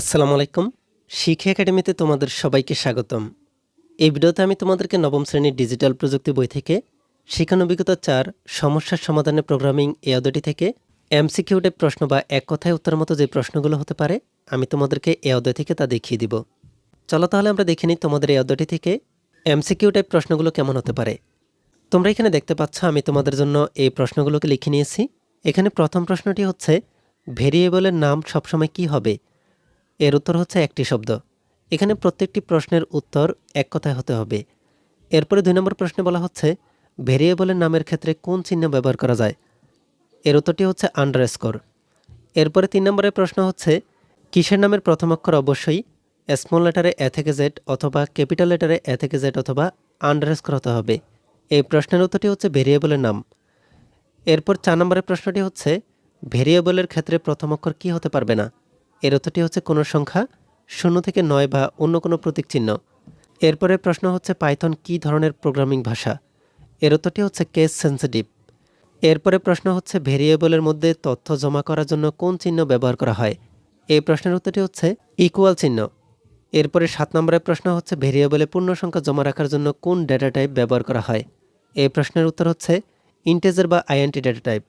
আসসালামু আলাইকুম। শিক্ষা একাডেমিতে তোমাদের সবাইকে স্বাগতম। এই ভিডিওতে আমি তোমাদেরকে নবম শ্রেণির ডিজিটাল প্রযুক্তি বই থেকে শিক্ষানবিকতা চার সমস্যার সমাধানে প্রোগ্রামিং এই অধ্যায়টি থেকে এমসিকিউ প্রশ্ন বা এক কথায় উত্তর মতো যে প্রশ্নগুলো হতে পারে, আমি তোমাদেরকে এই অধ্যায় থেকে তা দেখিয়ে দিব। চলো তাহলে আমরা দেখে নিই তোমাদের এই অধ্যায়টি থেকে এমসিকিউ প্রশ্নগুলো কেমন হতে পারে। তোমরা এখানে দেখতে পাচ্ছ, আমি তোমাদের জন্য এই প্রশ্নগুলোকে লিখে নিয়েছি। এখানে প্রথম প্রশ্নটি হচ্ছে, ভেরিয়েবলের নাম সবসময় কি হবে? এর উত্তর হচ্ছে একটি শব্দ। এখানে প্রত্যেকটি প্রশ্নের উত্তর এক কথায় হতে হবে। এরপরে দুই নম্বর প্রশ্নে বলা হচ্ছে, ভেরিয়েবলের নামের ক্ষেত্রে কোন চিহ্ন ব্যবহার করা যায়? এর উত্তরটি হচ্ছে আন্ডারস্কোর। এরপরে তিন নম্বরের প্রশ্ন হচ্ছে, কিসের নামের প্রথম অক্ষর অবশ্যই স্মল লেটারে এ থেকে জেড অথবা ক্যাপিটাল লেটারে এ থেকে জেড অথবা আন্ডারস্কোর হতে হবে। এই প্রশ্নের উত্তরটি হচ্ছে ভেরিয়েবলের নাম। এরপর চার নম্বরের প্রশ্নটি হচ্ছে, ভেরিয়েবলের ক্ষেত্রে প্রথম অক্ষর কী হতে পারবে না? এর অর্থটি হচ্ছে কোনো সংখ্যা শূন্য থেকে নয় বা অন্য কোনো প্রতীক চিহ্ন। এরপরে প্রশ্ন হচ্ছে পাইথন কী ধরনের প্রোগ্রামিং ভাষা? এর উত্তরটি হচ্ছে কেস সেন্সিটিভ। এরপরে প্রশ্ন হচ্ছে ভেরিয়েবলের মধ্যে তথ্য জমা করার জন্য কোন চিহ্ন ব্যবহার করা হয়? এই প্রশ্নের উত্তরটি হচ্ছে ইকুয়াল চিহ্ন। এরপরে সাত নম্বরের প্রশ্ন হচ্ছে ভেরিয়েবলে পূর্ণ সংখ্যা জমা রাখার জন্য কোন ডেটা টাইপ ব্যবহার করা হয়? এই প্রশ্নের উত্তর হচ্ছে ইন্টেজার বা আইএনটি ডেটা টাইপ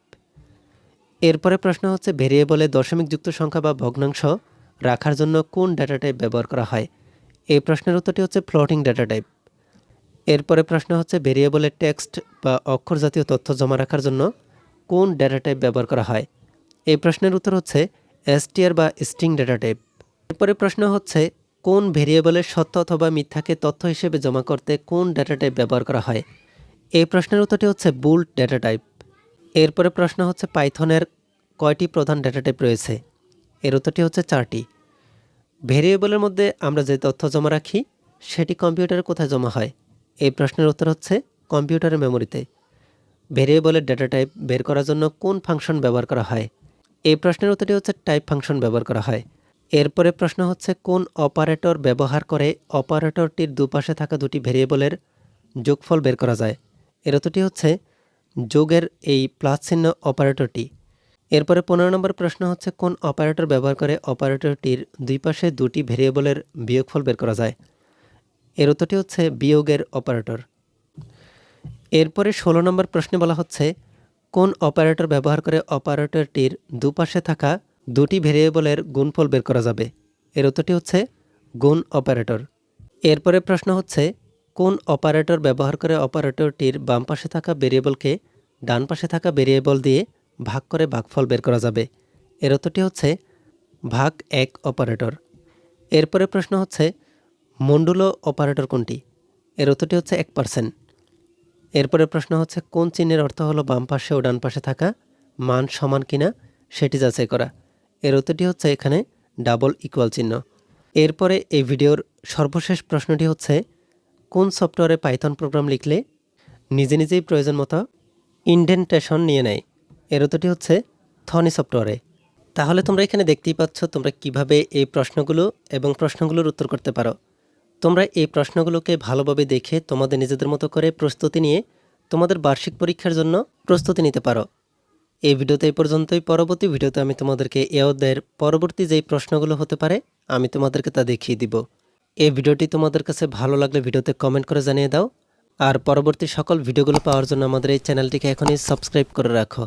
এরপরে প্রশ্ন হচ্ছে, ভেরিয়েবলে দশমিক যুক্ত সংখ্যা বা ভগ্নাংশ রাখার জন্য কোন ডেটা টাইপ ব্যবহার করা হয়? এই প্রশ্নের উত্তরটি হচ্ছে ফ্লোটিং ডেটা টাইপ। এরপরে প্রশ্ন হচ্ছে, ভেরিয়েবলে টেক্সট বা অক্ষর জাতীয় তথ্য জমা রাখার জন্য কোন ডেটা টাইপ ব্যবহার করা হয়? এই প্রশ্নের উত্তর হচ্ছে, এসটিআর বা স্ট্রিং ডেটা টাইপ। এরপরে প্রশ্ন হচ্ছে, কোন ভেরিয়েবলের সত্য অথবা মিথ্যাকে তথ্য হিসেবে জমা করতে কোন ডেটা টাইপ ব্যবহার করা হয়? এই প্রশ্নের উত্তরটি হচ্ছে বুল্ট ডেটা টাইপ। এরপরে প্রশ্ন হচ্ছে পাইথনের কয়টি প্রধান ডেটা টাইপ রয়েছে? এর উত্তরটি হচ্ছে চারটি। ভেরিয়েবলের মধ্যে আমরা যে তথ্য জমা রাখি, সেটি কম্পিউটারে কোথায় জমা হয়? এই প্রশ্নের উত্তর হচ্ছে কম্পিউটারের মেমোরিতে। ভেরিয়েবলের ডেটা টাইপ বের করার জন্য কোন ফাংশন ব্যবহার করা হয়? এই প্রশ্নের উত্তরটি হচ্ছে টাইপ ফাংশন ব্যবহার করা হয়। এরপরে প্রশ্ন হচ্ছে কোন অপারেটর ব্যবহার করে অপারেটরটির দুপাশে থাকা দুটি ভেরিয়েবলের যোগফল বের করা যায়? এর উত্তরটি হচ্ছে যোগের এই প্লাস চিহ্ন অপারেটরটি। এরপরে পনেরো নম্বর প্রশ্ন হচ্ছে, কোন অপারেটর ব্যবহার করে অপারেটরটির দুই পাশে দুটি ভেরিয়েবলের বিয়োগফল বের করা যায়? এর উত্তরটি হচ্ছে বিয়োগের অপারেটর। এরপরে ষোলো নম্বর প্রশ্নে বলা হচ্ছে, কোন অপারেটর ব্যবহার করে অপারেটরটির দুপাশে থাকা দুটি ভেরিয়েবলের গুণফল বের করা যাবে? এর উত্তরটি হচ্ছে, গুণ অপারেটর। এরপরে প্রশ্ন হচ্ছে কোন অপারেটর ব্যবহার করে অপারেটরটির বাম পাশে থাকা ভেরিয়েবলকে ডান পাশে থাকা ভেরিয়েবল দিয়ে ভাগ করে ভাগফল বের করা যাবে। এর উত্তরটি হচ্ছে ভাগ এক অপারেটর। এরপরে প্রশ্ন হচ্ছে, মন্ডুলো অপারেটর কোনটি? এর উত্তরটি হচ্ছে এক পার্সেন্ট। এরপরে প্রশ্ন হচ্ছে, কোন চিহ্নের অর্থ হলো বাম পাশে ও ডান পাশে থাকা মান সমান কিনা সেটি যাচাই করা? এর উত্তরটি হচ্ছে এখানে ডাবল ইকুয়াল চিহ্ন। এরপরে এই ভিডিওর সর্বশেষ প্রশ্নটি হচ্ছে কোন সফটওয়্যারে পাইথন প্রোগ্রাম লিখলে নিজে নিজেই প্রয়োজন মতো ইন্ডেন্টেশন নিয়ে নেয়? এর উত্তরটি হচ্ছে থনি সফটওয়্যারে। তাহলে তোমরা এখানে দেখতেই পাচ্ছ তোমরা কীভাবে এই প্রশ্নগুলো এবং প্রশ্নগুলোর উত্তর করতে পারো। তোমরা এই প্রশ্নগুলোকে ভালোভাবে দেখে তোমাদের নিজেদের মতো করে প্রস্তুতি নিয়ে তোমাদের বার্ষিক পরীক্ষার জন্য প্রস্তুতি নিতে পারো। এই ভিডিওতে এই পর্যন্তই। পরবর্তী ভিডিওতে আমি তোমাদেরকে এ অধ্যায়ের পরবর্তী যেই প্রশ্নগুলো হতে পারে, আমি তোমাদেরকে তা দেখিয়ে দিব। এই ভিডিওটি তোমাদের কাছে ভালো লাগলে ভিডিওতে কমেন্ট করে জানিয়ে দাও। আর পরবর্তী সকল ভিডিওগুলো পাওয়ার জন্য আমাদের এই চ্যানেলটিকে এখনই সাবস্ক্রাইব করে রাখো।